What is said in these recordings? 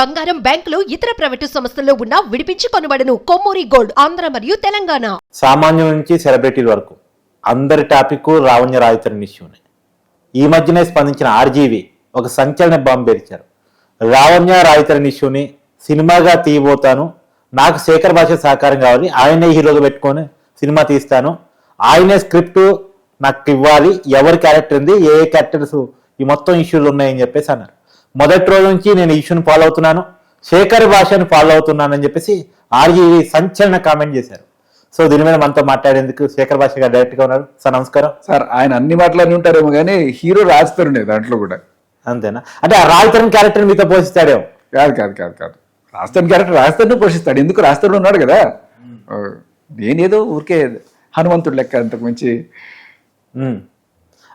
బంగారం బ్యాంకులు ఇతర ప్రైవేటు సంస్థల్లో ఉన్న విడిపించి కొనబడను కొమ్మూరి గోల్డ్ ఆంధ్ర మరియు తెలంగాణ. సామాన్యుల నుంచి సెలబ్రిటీల వరకు అందరి టాపిక్ రావణ్య రాయితరుని ఇష్యూనే ఈ మధ్యనే స్పందించిన ఆర్జీవి ఒక సంచలన బాంబు పేర్చారు రావణ్య రాయితరుని ఇష్యూని సినిమాగా తీయబోతాను నాకు శేఖర్ భాష సహకారం కావాలి ఆయనే హీరోగా పెట్టుకొని సినిమా తీస్తాను ఆయనే స్క్రిప్ట్ నాకు ఇవ్వాలి ఎవరి క్యారెక్టర్ ఉంది ఏ ఏ క్యారెక్టర్స్ ఈ మొత్తం ఇష్యూలు ఉన్నాయని చెప్పేసి అన్నారు. మొదటి రోజు నుంచి నేను ఇష్యూని ఫాలో అవుతున్నాను. శేఖర్ భాషను ఫాలో అవుతున్నానని చెప్పేసి ఆర్జీవి సంచలన కామెంట్ చేశారు. సో దీని మీద మనతో మాట్లాడేందుకు శేఖర్ భాష గారు డైరెక్ట్గా ఉన్నారు. సార్ నమస్కారం. సార్ ఆయన అన్ని మాటలన్నీ ఉంటారేమో కానీ హీరో రాస్తారుండే దాంట్లో కూడా? అంతేనా? అంటే ఆ రాయితరం క్యారెక్టర్ మీతో పోషిస్తాడేమో. కాదు కాదు కాదు కాదు. రాస్తాను క్యారెక్టర్ రాస్తాను పోషిస్తాడు. ఎందుకు రాస్తాడు ఉన్నాడు కదా? నేనేదో ఊరికే హనుమంతుడు లెక్క అంతకు మించి.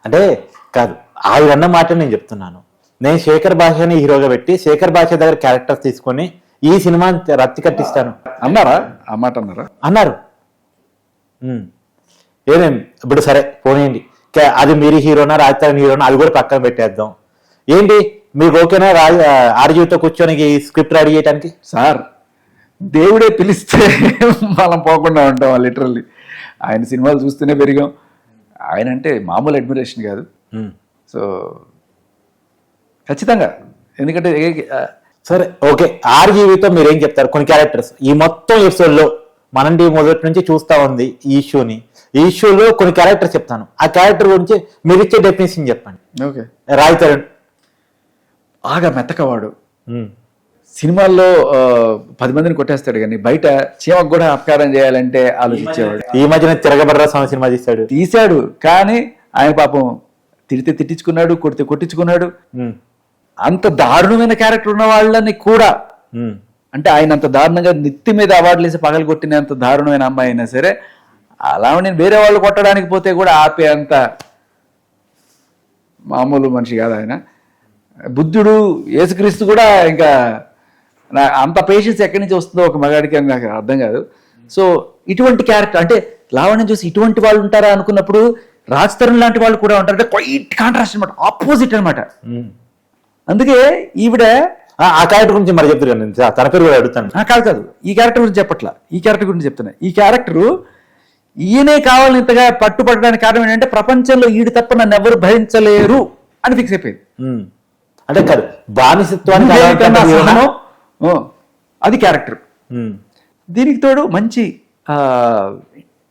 అంటే కాదు ఆయన మాట నేను చెప్తున్నాను. నేను శేఖర్ భాషని హీరోగా పెట్టి శేఖర్ భాష దగ్గర క్యారెక్టర్స్ తీసుకొని ఈ సినిమా రత్తి కట్టిస్తాను. అన్నారా? ఆ మాట అన్నారా? అన్నారు. ఉమ్. ఏమేం ఇప్పుడు సరే పోనీయండి. అది మీరు హీరోనా రాజధాని హీరోనా అది కూడా పక్కన పెట్టేద్దాం. ఏంటి? మీకు ఓకేనా? రాజ ఆర్జీవితో కూర్చొని ఈ స్క్రిప్ట్ రెడీ చేయడానికి సార్ దేవుడే పిలిస్తే మనం పోకుండా ఉంటాం లిటరల్లీ ఆయన సినిమాలు చూస్తూనే పెరిగాం. ఆయన అంటే మామూలు అడ్మిరేషన్ కాదు. సో ఖచ్చితంగా. ఎందుకంటే సరే ఓకే. ఆర్జీవితో మీరు ఏం చెప్తారు? కొన్ని క్యారెక్టర్స్ ఈ మొత్తం ఎపిసోడ్లో మనండి మొదటి నుంచి చూస్తా ఉంది ఈ ఇష్యూని ఈ ఇష్యూలో కొన్ని క్యారెక్టర్స్ చెప్తాను. ఆ క్యారెక్టర్ గురించి మీరు ఇచ్చే డెఫినేషన్ చెప్పండి. ఓకే. రాయ్ తరుణ్. బాగా మెత్తకవాడు. సినిమాల్లో పది మందిని కొట్టేస్తాడు కానీ బయట చీమకు కూడా అపకారం చేయాలంటే ఆలోచించేవాడు. ఈ మధ్యన తిరగబడ్ర స్వామి సినిమా తీశాడు. తీశాడు. కానీ ఆయన పాపం తిడితే తిట్టించుకున్నాడు కొడితే కొట్టించుకున్నాడు. అంత దారుణమైన క్యారెక్టర్ ఉన్న వాళ్ళని కూడా. అంటే ఆయన అంత దారుణంగా నెత్తి మీద అవార్డులు వేసి పగలు కొట్టినంత దారుణమైన అమ్మాయి అయినా సరే అలా నేను వేరే వాళ్ళు కొట్టడానికి పోతే కూడా ఆపే అంత మామూలు మనిషి కాదు ఆయన బుద్ధుడు యేసుక్రీస్తు కూడా ఇంకా నా- అంత పేషెన్స్ ఎక్కడి నుంచి వస్తుందో ఒక మగాడికి అని నాకు అర్థం కాదు సో ఇటువంటి క్యారెక్టర్ అంటే లావణ్యం చూసి ఇటువంటి వాళ్ళు ఉంటారా అనుకున్నప్పుడు రాజ్ తరుణ్ లాంటి వాళ్ళు కూడా ఉంటారు అంటే క్వైట్ కాంట్రాస్ట్ అనమాట ఆపోజిట్ అనమాట. అందుకే ఈవిడ ఆ క్యారెక్టర్ గురించి మరి చెప్తారు నేను తన పేరు కూడా అడుగుతాను. కాదు కాదు ఈ క్యారెక్టర్ గురించి చెప్పట్లా. ఈ క్యారెక్టర్ గురించి చెప్తున్నా. ఈ క్యారెక్టరు ఈయనే కావాలని ఇంతగా పట్టుపట్టడానికి కారణం ఏంటంటే ప్రపంచంలో ఈడు తప్ప నన్ను ఎవరు భరించలేరు అని ఫిక్స్ అయిపోయింది. అంటే కాదు బానిసత్వానికి అది క్యారెక్టర్. దీనికి తోడు మంచి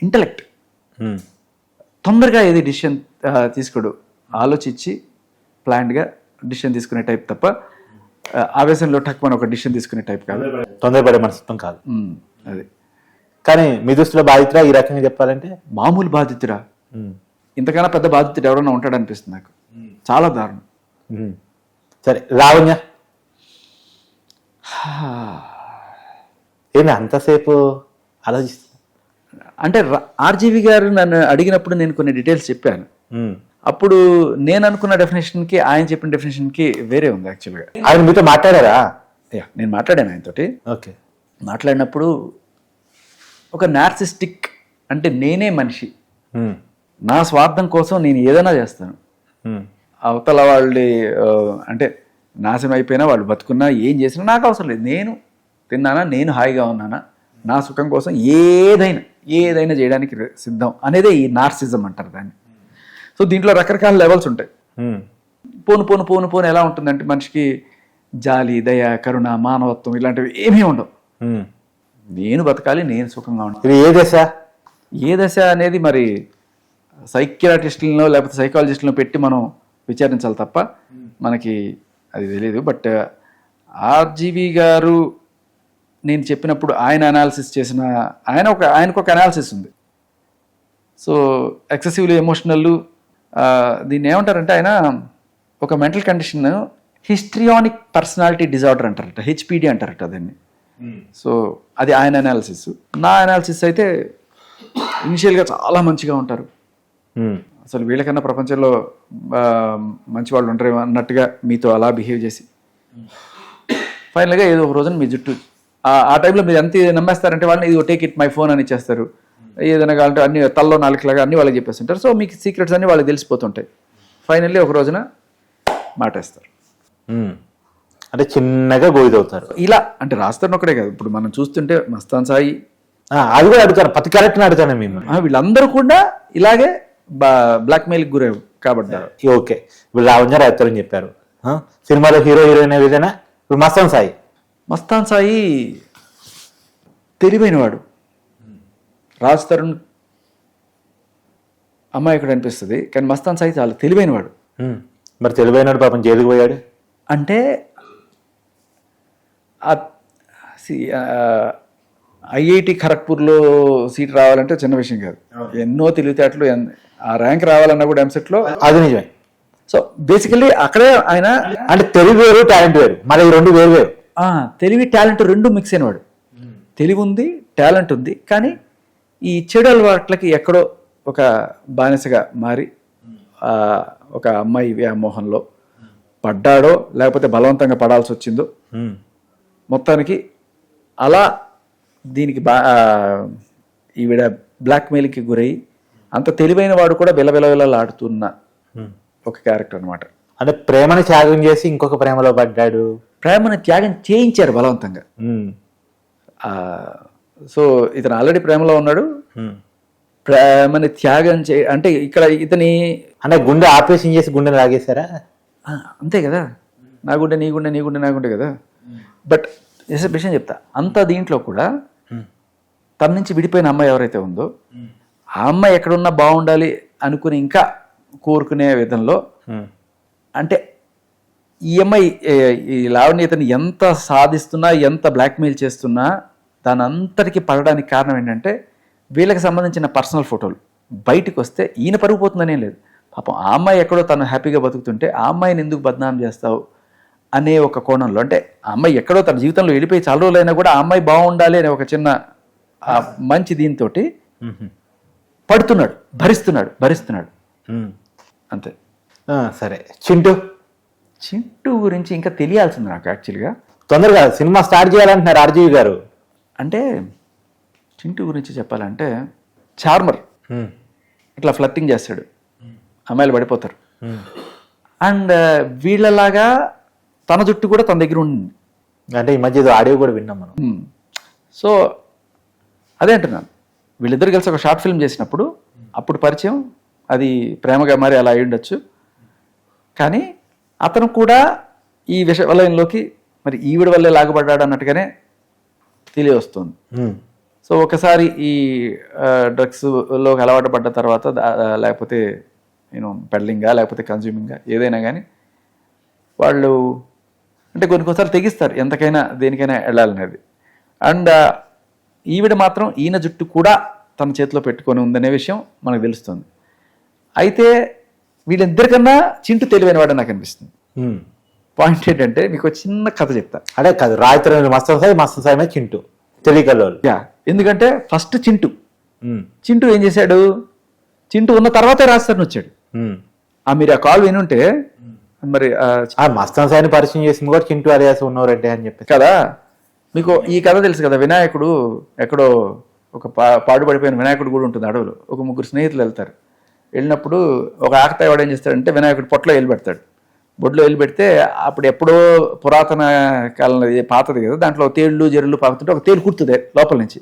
ఇంటలెక్ట్. తొందరగా ఏది డిసిషన్ తీసుకోడు. ఆలోచించి ప్లాన్డ్గా డిసిషన్ తీసుకునే టైప్ తప్ప ఆవేశంలో టక్కుమని ఒక డిసిషన్ తీసుకునే టైప్ కాదు. తొందరపడే మనస్తత్వం కాదు. అది. కానీ మీ దృష్టిలో బాధితురా ఈ రకంగా చెప్పాలంటే? మామూలు బాధితురా. ఇంతకన్నా పెద్ద బాధితుడు ఎవరైనా ఉంటాడు అనిపిస్తుంది నాకు చాలా దారుణం. సరే లావణ్య. ఏంది అంతసేపు ఆలోచిస్తా? అంటే ఆర్జీవి గారు నన్ను అడిగినప్పుడు నేను కొన్ని డీటెయిల్స్ చెప్పాను. అప్పుడు నేను అనుకున్న డెఫినేషన్కి ఆయన చెప్పిన డెఫినేషన్కి వేరే ఉంది యాక్చువల్గా ఆయన మీతో మాట్లాడారా? నేను మాట్లాడాను ఆయనతోటి. ఓకే. మాట్లాడినప్పుడు ఒక నార్సిస్టిక్ అంటే నేనే మనిషి. నా స్వార్థం కోసం నేను ఏదైనా చేస్తాను. అవతల వాళ్ళి అంటే నాశనం అయిపోయినా వాళ్ళు బతుకున్నా ఏం చేసినా నాకు అవసరం లేదు. నేను తిన్నానా నేను హాయిగా ఉన్నానా నా సుఖం కోసం ఏదైనా ఏదైనా చేయడానికి సిద్ధం అనేదే ఈ నార్సిజం అంటారు దాన్ని. సో దీంట్లో రకరకాల లెవెల్స్ ఉంటాయి. పోను పోను పోను పోను ఎలా ఉంటుందంటే మనిషికి జాలి దయ కరుణ మానవత్వం ఇలాంటివి ఏమీ ఉండవు. నేను బతకాలి నేను సుఖంగా ఉండాలి. ఇది ఏ దశ? ఏ దశ అనేది మరి సైకియాట్రిస్టులను లేకపోతే సైకాలజిస్టులను పెట్టి మనం విచారించాలి తప్ప మనకి అది తెలియదు బట్ ఆర్జీవి గారు నేను చెప్పినప్పుడు ఆయన అనాలిసిస్ చేసిన ఆయన ఒక ఆయనకు ఒక అనాలిసిస్ ఉంది. సో ఎక్సెసివ్లీ ఎమోషనల్ దీన్ని ఏమంటారంటే ఆయన ఒక mental condition histrionic personality disorder అంటారట హెచ్పిడి అంటారట దాన్ని. సో అది ఆయన అనాలిసిస్ నా అనాలిసిస్ అయితే ఇనిషియల్గా చాలా మంచిగా ఉంటారు. ఉమ్. అసలు వీళ్ళకన్నా ప్రపంచంలో మంచి వాళ్ళు ఉంటారేమో అన్నట్టుగా మీతో అలా బిహేవ్ చేసి. ఫైనల్గా ఏదో ఒక రోజున మీ జుట్టు ఆ- ఆ టైంలో మీరు ఎంత నమ్మేస్తారంటే వాళ్ళని ఇది టేక్ ఇట్ మై ఫోన్ అని ఇచ్చేస్తారు. ఏదైనా కావాలంటే అన్ని తల్లో నాలుగులాగా అన్ని వాళ్ళకి చెప్పేస్తుంటారు. సో మీకు సీక్రెట్స్ అన్ని వాళ్ళకి తెలిసిపోతుంటాయి. ఫైనల్లీ ఒక రోజున మాటేస్తారు. అంటే చిన్నగా గోయిదవుతారు ఇలా అంటే రాస్తాను ఒకడే కాదు. ఇప్పుడు మనం చూస్తుంటే మస్తాన్ సాయి. అది కూడా అడుగుతాను ప్రతి క్యారెక్టర్ అడుగుతాను ఆ, వీళ్ళందరూ కూడా ఇలాగే బ్లాక్ మెయిల్కి గురై కాబడ్డారు. ఓకే. లావణ్య రావుతారు అని చెప్పారు. సినిమాలో హీరో హీరోయిన్ ఏదైనా ఇప్పుడు మస్తాన్ సాయి. మస్తాన్ సాయి తెలివైనవాడు. రాజ్ తరుణ్ అమ్మాయికుడు అనిపిస్తుంది? కానీ మస్తాన్ సాయి చాలా తెలివైనవాడు. మరి తెలివైనడు పాపం జైలుకు పోయాడు? అంటే ఐఐటి ఖరగ్పూర్లో సీట్ రావాలంటే చిన్న విషయం కాదు. ఎన్నో తెలివితేటలు ఆ ర్యాంక్ రావాలన్నా కూడా ఎంసెట్లో అది నిజమే. సో బేసికల్లీ అక్కడే ఆయన అంటే తెలివి వేరు టాలెంట్ వేరు. మరి రెండు వేరు వేరు. తెలివి టాలెంట్ రెండు మిక్స్ అయినవాడు. తెలివి ఉంది టాలెంట్ ఉంది కానీ ఈ చెడు అలవాట్లకి ఎక్కడో ఒక బానిసగా మారి ఆ, ఒక అమ్మాయి వ్యామోహంలో పడ్డాడో లేకపోతే బలవంతంగా పడాల్సి వచ్చిందో మొత్తానికి అలా దీనికి బా ఈవిడ బ్లాక్మెయిల్కి గురై అంత తెలివైన వాడు కూడా బిలబిలబిలలాడుతున్న. ఒక క్యారెక్టర్ అనమాట అంటే ప్రేమని త్యాగం చేసి ఇంకొక ప్రేమలో పడ్డాడు. ప్రేమను త్యాగం చేయించారు బలవంతంగా. సో ఇతను ఆల్రెడీ ప్రేమలో ఉన్నాడు. ప్రేమని త్యాగం చే అంటే ఇక్కడ ఇతని అంటే గుండె ఆపరేషన్ చేసి గుండె లాగేశారా? అంతే కదా. నా గుండె నీ గుండె నీ గుండె నా గుండె కదా. బట్ ఎస్ విషయం చెప్తా. అంత దీంట్లో కూడా తన నుంచి విడిపోయిన అమ్మాయి ఎవరైతే ఉందో ఆ అమ్మాయి ఎక్కడున్నా బాగుండాలి అనుకుని ఇంకా కోరుకునే విధంలో అంటే ఈ అమ్మాయి ఈ లావణ్య ఇతను ఎంత సాధిస్తున్నా ఎంత బ్లాక్మెయిల్ చేస్తున్నా దాని అంతటికి పడడానికి కారణం ఏంటంటే వీళ్ళకి సంబంధించిన పర్సనల్ ఫోటోలు. బయటకు వస్తే ఈయన పరుగు పోతుందనేం లేదు. పాపం ఆ అమ్మాయి ఎక్కడో తను హ్యాపీగా బతుకుతుంటే ఆ అమ్మాయిని ఎందుకు బదనాం చేస్తావు? అనే ఒక కోణంలో అంటే ఆ అమ్మాయి ఎక్కడో తన జీవితంలో వెళ్ళిపోయి చాలా రోజులైనా కూడా ఆ అమ్మాయి బాగుండాలి అనే ఒక చిన్న ఆ మంచి దీంతో పడుతున్నాడు భరిస్తున్నాడు భరిస్తున్నాడు. అంతే. సరే. చింటూ. చింటూ గురించి ఇంకా తెలియాల్సింది నాకు యాక్చువల్గా తొందరగా సినిమా స్టార్ట్ చేయాలంటున్నారు ఆర్జీవి గారు. అంటే చింటూ గురించి చెప్పాలంటే చార్మర్ ఇట్లా ఫ్లట్టింగ్ చేస్తాడు. అమ్మాయిలు పడిపోతారు. అండ్ వీళ్ళలాగా తన జుట్టు కూడా తన దగ్గర ఉంది అంటే ఈ మధ్య ఏదో ఆడియో కూడా విన్నాం మనం. సో అదే అంటున్నాను వీళ్ళిద్దరు కలిసి ఒక షార్ట్ ఫిల్మ్ చేసినప్పుడు అప్పుడు పరిచయం అది ప్రేమగా మరి అలా అయి ఉండొచ్చు. కానీ అతను కూడా ఈ విష వలయంలోకి మరి ఈవిడ వల్లే లాగబడ్డాడు అన్నట్టుగానే తెలియవస్తుంది సో ఒకసారి ఈ డ్రగ్స్లోకి అలవాటు పడ్డ తర్వాత లేకపోతే నేను పెడ్లింగా లేకపోతే కన్జ్యూమింగా ఏదైనా కానీ వాళ్ళు అంటే కొన్ని కొన్నిసార్లు తెగిస్తారు ఎంతకైనా దేనికైనా వెళ్ళాలనేది. అండ్ ఈవిడ మాత్రం ఈయన జుట్టు కూడా తన చేతిలో పెట్టుకొని ఉందనే విషయం మనకు తెలుస్తుంది. అయితే వీళ్ళిద్దరికన్నా చింటు తెలివైన వాడు నాకు అనిపిస్తుంది. పాయింట్ ఏంటంటే మీకు చిన్న కథ చెప్తా. అదే కాదు రాయితరం మస్తన్ సాయి మస్తన్ సాయి మీద చింటూ. తెలియకల్లోళ్ళు యా ఎందుకంటే ఫస్ట్ చింటు. చింటూ ఏం చేశాడు? చింటూ ఉన్న తర్వాతే రాజస్థాన్ వచ్చాడు. ఆ మీరు ఆ కాల్ వినుంటే మరి ఆ, మస్తాన్ సాయిని పరిచయం చేసింది కూడా చింటూ అలియాస్ ఉన్నవరెడ్డి అని చెప్పి కదా? మీకు ఈ కథ తెలుసు కదా వినాయకుడు ఎక్కడో ఒక పా పాడుపడిపోయిన వినాయకుడు కూడా ఉంటుంది అడవులు. ఒక ముగ్గురు స్నేహితులు వెళ్తారు. వెళ్ళినప్పుడు ఒక ఆకతాయి వాడు ఏం చేస్తాడంటే వినాయకుడు పొట్టలో వెళ్ళి పెడతాడు. బొడ్లో వెళ్ళి పెడితే అప్పుడు ఎప్పుడో పురాతన కాలంలో ఇది పాతది కదా దాంట్లో తేళ్ళు జరులు పాకుతుంటే ఒక తేలు కుడుతుంది లోపల నుంచి.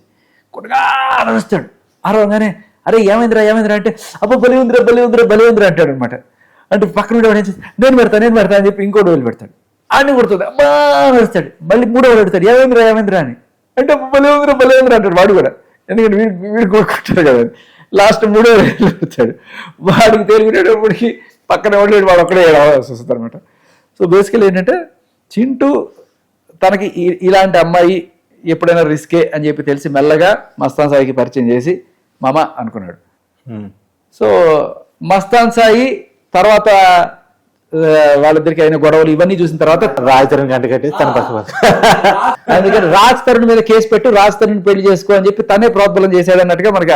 కొడుగా అరవస్తాడు అరవగానే అరే ఏమైందిరా ఏమైందిరా? అంటే అబ్బో బలి ఉందిరా బలి ఉందిరా బలి ఉందిరా అంటాడు అనమాట అంటే పక్కన ఉండేవాడు ఏం నేను పెడతా నేను పెడతా అని చెప్పి ఇంకోటి వెళ్ళి పెడతాడు. ఆడిని కొడుతుంది అమ్మా వేస్తాడు మళ్ళీ మూడో పెడతాడు ఏమైందిరా ఏమైందిరా అని. అంటే బలి ఉందిరా బలి ఉందిరా అంటాడు వాడు కూడా. ఎందుకంటే వీడు వీడు కొట్టుకుంటాడు కదా లాస్ట్ మూడో వాడు పెడతాడు వాడికి తేలిపోయేటప్పటికి పక్కన వాడు వాడు ఒక్కడే ఏడవలసి వస్తుంది అనమాట సో బేసికల్ ఏంటంటే చింటూ తనకి ఇలాంటి అమ్మాయి ఎప్పుడైనా రిస్కే అని చెప్పి తెలిసి మెల్లగా మస్తాన్ సాయికి పరిచయం చేసి మామ అనుకున్నాడు. సో మస్తాన్ సాయి తర్వాత వాళ్ళిద్దరికి అయిన గొడవలు ఇవన్నీ చూసిన తర్వాత రాయితరం గంట కట్టి తన పక్క అందుకని రాజ్ తరుణ్ మీద కేసు పెట్టు రాజ్ తరుణ్ పెళ్ళి చేసుకో అని చెప్పి తనే ప్రోద్బలం చేశాడు అన్నట్టుగా మనకి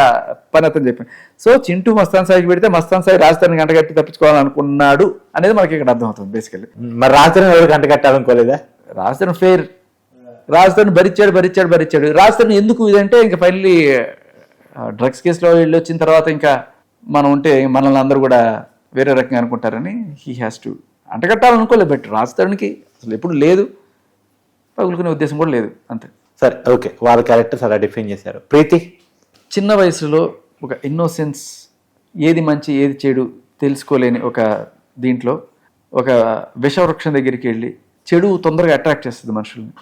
పని అతను చెప్పింది సో చింటూ మస్తాన్ సాయికి పెడితే మస్తాన్ సాయి రాజ్ తరుణ్ గంట కట్టి తప్పించుకోవాలనుకున్నాడు అనేది మనకి ఇక్కడ అర్థమవుతుంది బేసికల్లీ మరి రాత్రి ఎవరు గంట కట్టాలనుకోలేదా? రాజ్ తరుణ్ ఫెయిర్ రాజ్ తరుణ్ భరించాడు భరించాడు భరించాడు. రాజ్ తరుణ్ ఎందుకు ఇదంటే ఇంకా ఫైనల్లీ డ్రగ్స్ కేసులో వెళ్ళి వచ్చిన తర్వాత ఇంకా మనం ఉంటే మనల్ని అందరూ కూడా వేరే రకంగా అనుకుంటారని హీ హ్యాస్ టు అంటగట్టాలనుకోలేదు బట్ రాజ్ తరుణ్కి అసలు ఎప్పుడు లేదు. పగులుకునే ఉద్దేశం కూడా లేదు అంతే. సరే ఓకే వాళ్ళ క్యారెక్టర్స్ అలా డిఫైన్ చేశారు. ప్రీతి? చిన్న వయసులో ఒక ఇన్నోసెన్స్ ఏది మంచి ఏది చెడు తెలుసుకోలేని ఒక దీంట్లో ఒక విషవృక్షం దగ్గరికి వెళ్ళి చెడు తొందరగా అట్రాక్ట్ చేస్తుంది మనుషుల్ని.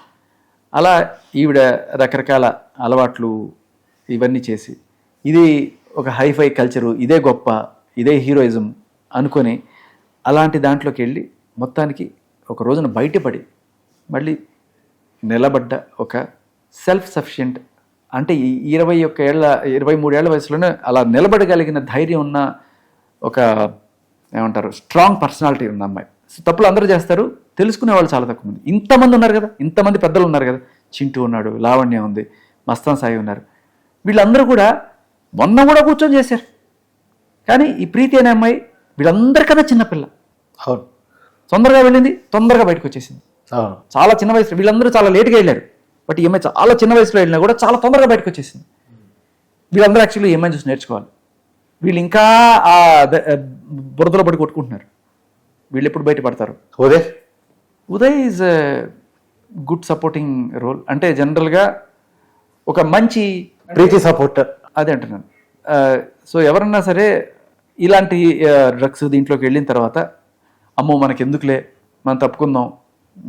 అలా ఈవిడ రకరకాల అలవాట్లు ఇవన్నీ చేసి ఇది ఒక హైఫై కల్చరు ఇదే గొప్ప ఇదే హీరోయిజం అనుకొని అలాంటి దాంట్లోకి వెళ్ళి మొత్తానికి ఒక రోజున బయటపడి మళ్ళీ నిలబడ్డ ఒక సెల్ఫ్ సఫిషియంట్ అంటే ఈ ఇరవై ఒక్క ఏళ్ళ ఇరవై మూడేళ్ళ వయసులోనే అలా నిలబడగలిగిన ధైర్యం ఉన్న ఒక ఏమంటారు స్ట్రాంగ్ పర్సనాలిటీ ఉన్న అమ్మాయి. తప్పులు అందరూ చేస్తారు తెలుసుకునే వాళ్ళు చాలా తక్కువ మంది. ఇంతమంది ఉన్నారు కదా ఇంతమంది పెద్దలు ఉన్నారు కదా చింటూ ఉన్నాడు లావణ్య ఉంది మస్తాన్ సాయి ఉన్నారు. వీళ్ళందరూ కూడా మొన్న కూడా కూర్చొని చేశారు. కానీ ఈ ప్రీతి అనే అమ్మాయి వీళ్ళందరికన్నా చిన్నపిల్ల అవును. తొందరగా వెళ్ళింది తొందరగా బయటకు వచ్చేసింది. అవును చాలా చిన్న వయసులో వీళ్ళందరూ చాలా లేట్గా వెళ్ళారు. బట్ ఈమె చాలా చిన్న వయసులో వెళ్ళినా కూడా చాలా తొందరగా బయటకు వచ్చేసింది. వీళ్ళందరూ యాక్చువల్లీ ఈమె చూసి నేర్చుకోవాలి. వీళ్ళు ఇంకా ఆ బురదలో పడి కొట్టుకుంటున్నారు. వీళ్ళు ఎప్పుడు బయటపడతారు Uday. Uday is good supporting role అంటే జనరల్గా ఒక మంచి ప్రీతి సపోర్టర్. అదే అంటున్నాను. సో ఎవరన్నా సరే ఇలాంటి డ్రగ్స్ దీంట్లోకి వెళ్ళిన తర్వాత అమ్మో మనకి ఎందుకులే మనం తప్పుకుందాం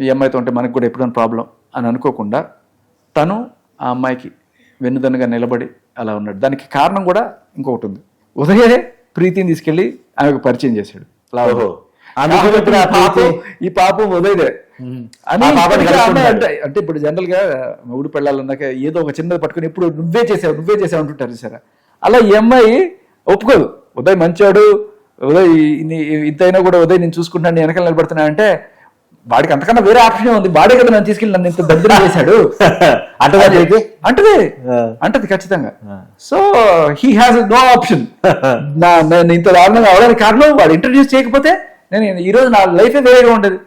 ఈ అమ్మాయితో ఉంటే మనకు కూడా ఎప్పుడైనా ప్రాబ్లం అని అనుకోకుండా తను ఆ అమ్మాయికి వెన్నుదన్నుగా నిలబడి అలా ఉన్నాడు. దానికి కారణం కూడా ఇంకొకటి ఉంది. ఉదయే ప్రీతిని తీసుకెళ్ళి ఆమెకు పరిచయం చేశాడు. ఈ పాపం- ప్రీతి- ఈ పాపం ఉదయదే. అంటే ఇప్పుడు జనరల్గా మొగుడు పెళ్ళాలన్నాక ఏదో ఒక చిన్నది పట్టుకుని ఇప్పుడు నువ్వే చేసావు నువ్వే చేసావు అంటుంటారు చూసారా? అలా ఈ అమ్మాయి ఒప్పుకోదు. ఉదయ్ మంచోడు ఉదయ్ ఇంతైనా కూడా ఉదయ్ నేను చూసుకుంటాను వెనకాల నిలబడుతున్నా అంటే వాడికి అంతకన్నా వేరే ఆప్షన్ ఉంది వాడే కదా నన్ను తీసుకెళ్ళి నన్ను ఇంత దరిద్రం చేశాడు. అంటే అంటది. అంటది ఖచ్చితంగా. So he has no option నా నేను ఇంత దారుణంగా అవడానికి కారణం వాడు ఇంట్రడ్యూస్ చేయకపోతే నేను ఈ రోజు నా లైఫే వేరేగా ఉండేది.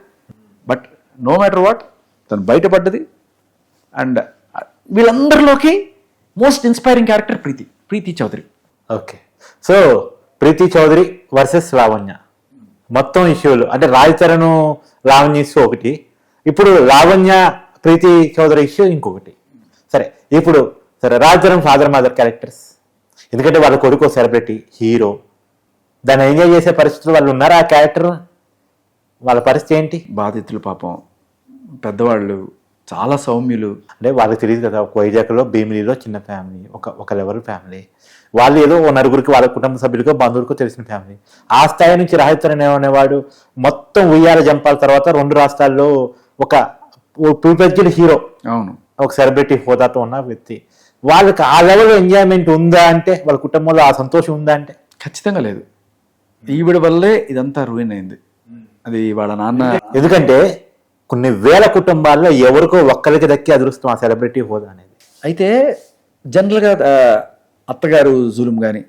బట్ నో మ్యాటర్ వాట్ తను బయటపడ్డది. And వీళ్ళందరిలోకి most inspiring character Preethi Preethi Chowdary. Okay so Preethi Chowdary versus Lavanya. మొత్తం ఇష్యూలు అంటే రాజ్ చరణ్ లావణ్య ఇష్యూ ఒకటి ఇప్పుడు లావణ్య ప్రీతి చౌదరి ఇష్యూ ఇంకొకటి. సరే ఇప్పుడు సరే Raj Charan father mother characters. ఎందుకంటే వాళ్ళ కొడుకు సెలబ్రిటీ హీరో. దాన్ని ఎంజాయ్ చేసే పరిస్థితులు వాళ్ళు ఉన్నారా ఆ క్యారెక్టర్? వాళ్ళ పరిస్థితి ఏంటి? బాధితులు పాపం. పెద్దవాళ్ళు చాలా సౌమ్యులు. అంటే వాళ్ళకి తెలియదు కదా ఒక వైజాగ్లో భీమిలిలో చిన్న ఫ్యామిలీ ఒక ఒక లెవెల్ ఫ్యామిలీ. వాళ్ళు ఏదో ఓ నలుగురికి వాళ్ళ కుటుంబ సభ్యులకో బంధువులకో తెలిసిన ఫ్యామిలీ. ఆ స్థాయి నుంచి రహితరణ అనేవాడు మొత్తం ఉయ్యాల జంపాల తర్వాత రెండు రాష్ట్రాల్లో ఒక ప్రిపెజ్డ్ హీరో. అవును. ఒక సెలబ్రిటీ హోదాతో ఉన్న వ్యక్తి. వాళ్ళకి ఆ లెవెల్ ఎంజాయ్మెంట్ ఉందా అంటే వాళ్ళ కుటుంబంలో ఆ సంతోషం ఉందా అంటే? ఖచ్చితంగా లేదు. ఈవిడ వల్లే ఇదంతా రూయిన్ అయింది. అది వాళ్ళ నాన్న ఎందుకంటే కొన్ని వేల కుటుంబాల్లో ఎవరికో ఒక్కరికి దక్కి అదృష్టం ఆ సెలబ్రిటీ హోదా అనేది. అయితే జనరల్గా అత్తగారు జులుం కానీ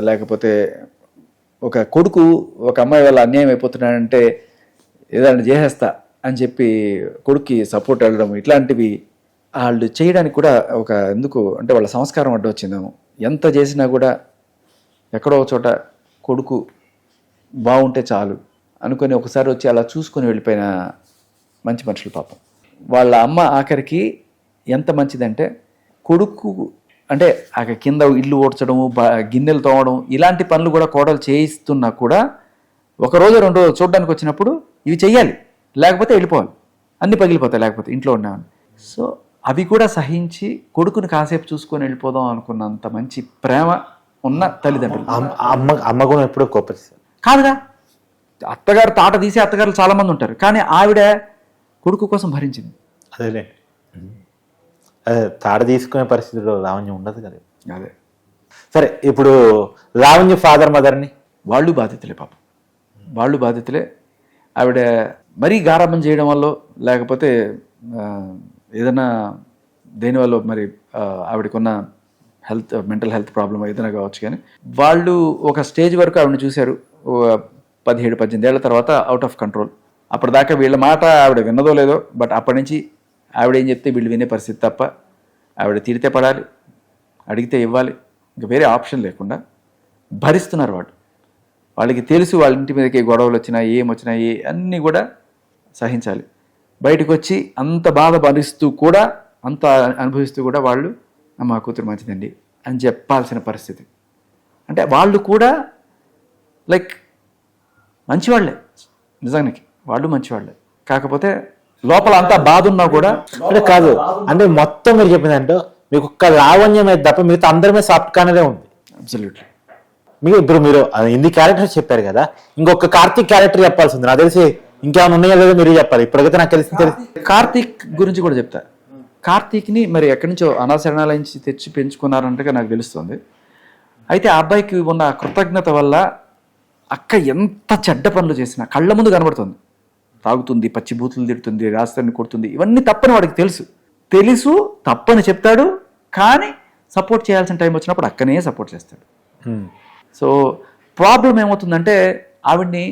లేకపోతే ఒక కొడుకు ఒక అమ్మాయి వల్ల అన్యాయం అయిపోతున్నాడంటే ఏదైనా చేసేస్తా అని చెప్పి కొడుక్కి సపోర్ట్ వెళ్ళడం ఇట్లాంటివి వాళ్ళు చేయడానికి కూడా ఒక ఎందుకు అంటే వాళ్ళ సంస్కారం అడ్డు వచ్చిందేమో. ఎంత చేసినా కూడా ఎక్కడో చోట కొడుకు బాగుంటే చాలు అనుకొని ఒకసారి వచ్చి అలా చూసుకొని వెళ్ళిపోయిన మంచి మనుషులు పాపం. వాళ్ళ అమ్మ ఆఖరికి ఎంత మంచిదంటే కొడుకు అంటే ఆ కింద ఇల్లు ఓడ్చడము బ- గిన్నెలు తోమడం ఇలాంటి పనులు కూడా కోడలు చేయిస్తున్నా కూడా ఒక రోజు రెండు రోజు చూడడానికి వచ్చినప్పుడు ఇవి చెయ్యాలి. లేకపోతే వెళ్ళిపోవాలి. అన్ని పగిలిపోతాయి లేకపోతే ఇంట్లో ఉన్నామని సో అవి కూడా సహించి కొడుకుని కాసేపు చూసుకొని వెళ్ళిపోదాం అనుకున్నంత మంచి ప్రేమ ఉన్న తల్లిదండ్రులు. అమ్మ అమ్మ కూడా ఎప్పుడూ కోపరిస్తారు కాదుగా. అత్తగారు తాట తీసే అత్తగారులు చాలా మంది ఉంటారు. కానీ ఆవిడ కొడుకు కోసం భరించింది. అదేలే. అదే తాడ తీసుకునే పరిస్థితిలో లావణ్యం ఉండదు కదా. అదే. సరే ఇప్పుడు లావణ్య ఫాదర్ మదర్ని వాళ్ళు బాధితులే పాపం. వాళ్ళు బాధితులే ఆవిడ మరీ గారాబం చేయడం వల్ల లేకపోతే ఏదైనా దేనివల్ల మరి ఆవిడకున్న హెల్త్ మెంటల్ హెల్త్ ప్రాబ్లం ఏదైనా కావచ్చు కానీ వాళ్ళు ఒక స్టేజ్ వరకు ఆవిడని చూశారు. పదిహేడు పద్దెనిమిది ఏళ్ళ తర్వాత అవుట్ ఆఫ్ కంట్రోల్ అప్పటిదాకా వీళ్ళ మాట ఆవిడ విన్నదో లేదో బట్ అప్పటి నుంచి ఆవిడ ఏం చెప్తే వీళ్ళు వినే పరిస్థితి తప్ప ఆవిడ తిడితే పడాలి అడిగితే ఇవ్వాలి ఇంకా వేరే ఆప్షన్ లేకుండా భరిస్తున్నారు వాళ్ళు. వాళ్ళకి తెలుసు వాళ్ళ ఇంటి మీదకి గొడవలు వచ్చినా ఏం వచ్చినా ఏ అన్నీ కూడా సహించాలి. బయటకు వచ్చి అంత బాధ భరిస్తూ కూడా అంత అనుభవిస్తూ కూడా వాళ్ళు మా కూతురు మంచిదండి అని చెప్పాల్సిన పరిస్థితి. అంటే వాళ్ళు కూడా లైక్ మంచివాళ్ళే నిజానికి. వాళ్ళు మంచివాళ్ళే కాకపోతే లోపల అంతా బాధ ఉన్నా కూడా అంటే కాదు అంటే మొత్తం మీరు చెప్పిందంటే మీకు ఒక్క లావణ్యం మీద తప్ప మిగతా అందరి మీద సాఫ్ట్ ఉంది. అబ్సల్యూట్లీ మీకు ఇప్పుడు మీరు ఆ ఇన్ని క్యారెక్టర్స్ చెప్పారు కదా ఇంకొక కార్తీక్ క్యారెక్టర్ చెప్పాల్సి ఉంది నాకు తెలిసి ఇంకేమైనా ఉన్నాయో లేదో మీరు చెప్పాలి. ఇప్పటికైతే నాకు తెలిసి తెలిసి కార్తీక్ గురించి కూడా చెప్తా. కార్తీక్ని మరి ఎక్కడి నుంచో అనాశరణాల నుంచి తెచ్చి పెంచుకున్నారంటగా నాకు తెలుస్తుంది. అయితే ఆ అబ్బాయికి ఉన్న కృతజ్ఞత వల్ల అక్క ఎంత చెడ్డ పనులు చేసినా కళ్ళ ముందు కనబడుతుంది. తాగుతుంది పచ్చి బూతులు తిడుతుంది రాస్తాన్ని కొడుతుంది ఇవన్నీ తప్పని వాడికి తెలుసు. తెలుసు తప్పని చెప్తాడు కానీ సపోర్ట్ చేయాల్సిన టైం వచ్చినప్పుడు అక్కనే సపోర్ట్ చేస్తాడు. సో ప్రాబ్లం ఏమవుతుందంటే ఆవిడ్ని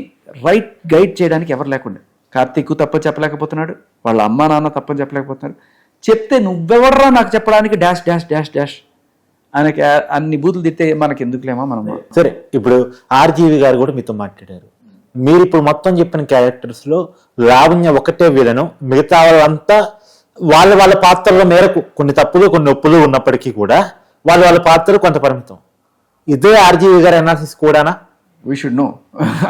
రైట్ గైడ్ చేయడానికి ఎవరు లేకుండా. కార్తీక్ తప్పని చెప్పలేకపోతున్నాడు వాళ్ళ అమ్మా నాన్న తప్పని చెప్పలేకపోతున్నారు. చెప్తే నువ్వెవర్రా నాకు చెప్పడానికి డాష్ డాష్ డాష్ డాష్? ఆయనకి అన్ని బూతులు తిట్టే మనకి ఎందుకులేమా మనం. సరే ఇప్పుడు ఆర్జీవి గారు కూడా మీతో మాట్లాడారు. మీరు ఇప్పుడు మొత్తం చెప్పిన క్యారెక్టర్స్లో లావణ్య ఒకటే విలను మిగతా వాళ్ళంతా వాళ్ళ వాళ్ళ పాత్రల మేరకు కొన్ని తప్పులు కొన్ని ఒప్పులు ఉన్నప్పటికీ కూడా వాళ్ళ వాళ్ళ పాత్రలు కొంత పరిమితం. ఇదే ఆర్జీవి గారి అనాలిసిస్ కూడానా? వీ షుడ్ నో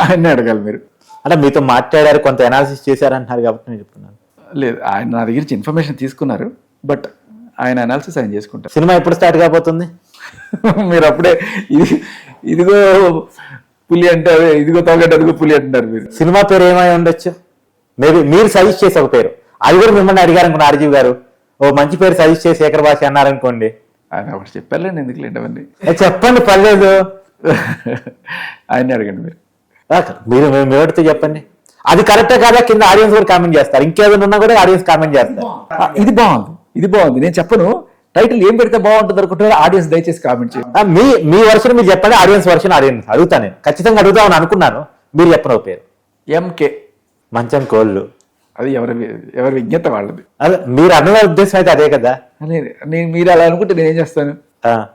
ఆయన్ని అడగాలి మీరు. అంటే మీతో మాట్లాడారు కొంత అనాలిసిస్ చేశారంటున్నారు కాబట్టి నేను చెప్తున్నాను. లేదు ఆయన నా దగ్గర నుంచి ఇన్ఫర్మేషన్ తీసుకున్నారు బట్ ఆయన అనాలిసిస్ ఆయన చేసుకుంటారు. సినిమా ఎప్పుడు స్టార్ట్ కాబోతుంది? మీరు అప్పుడే ఇది ఇదిగో పులి అంటారు ఇదిగో తోగంటే అదిగో పులి అంటున్నారు మీరు. సినిమా పేరు ఏమై ఉండొచ్చు? మేబీ మీరు సజెస్ట్ చేసే ఒక పేరు. అది కూడా మిమ్మల్ని అడిగారు అనుకున్న ఆర్జీవి గారు. ఓ మంచి పేరు సజెస్ట్ చేసి శేఖర్ భాష అన్నారనుకోండి. ఆయన చెప్పారులేండి ఎందుకులేండి అవన్నీ ఏ చెప్పండి పర్లేదు. ఆయన్ని అడగండి మీరు. మీరు మీరు మీడితో చెప్పండి. అది కరెక్టే కాదా? కింద ఆడియన్స్ కూడా కామెంట్ చేస్తారు. ఇంకేదైనా ఉన్నా కూడా ఆడియన్స్ కామెంట్ చేస్తారు. ఇది బాగుంది. ఇది బాగుంది. నేను చెప్పను. టైటిల్ ఏం పెడితే బాగుంటుంది అనుకుంటున్నారు ఆడియన్స్ దయచేసి కామెంట్ చేయండి. మీ మీ వర్షన్ మీరు చెప్పండి ఆడియన్స్ వర్షన్ ఆడియన్స్. అడుగుతా నేను. ఖచ్చితంగా అడుగుదామని అనుకున్నాను. మీరు చెప్పను పేరు. ఎంకే మంచం కోళ్ళు. అది ఎవరి ఎవరి విజ్ఞత వాళ్ళది. అదే మీరు అన్న ఉద్దేశం అయితే అదే కదా? నేను మీరు అలా అనుకుంటే నేను ఏం చేస్తాను? ఆ,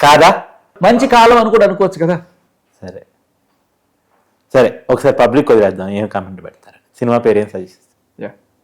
కాదా? మంచి కాలం అని కూడా అనుకోవచ్చు కదా. సరే. సరే ఒకసారి పబ్లిక్ వదిలేద్దాం. ఏం కామెంట్ పెడతారు? సినిమా పేరు ఏం సజెస్ట్ యా.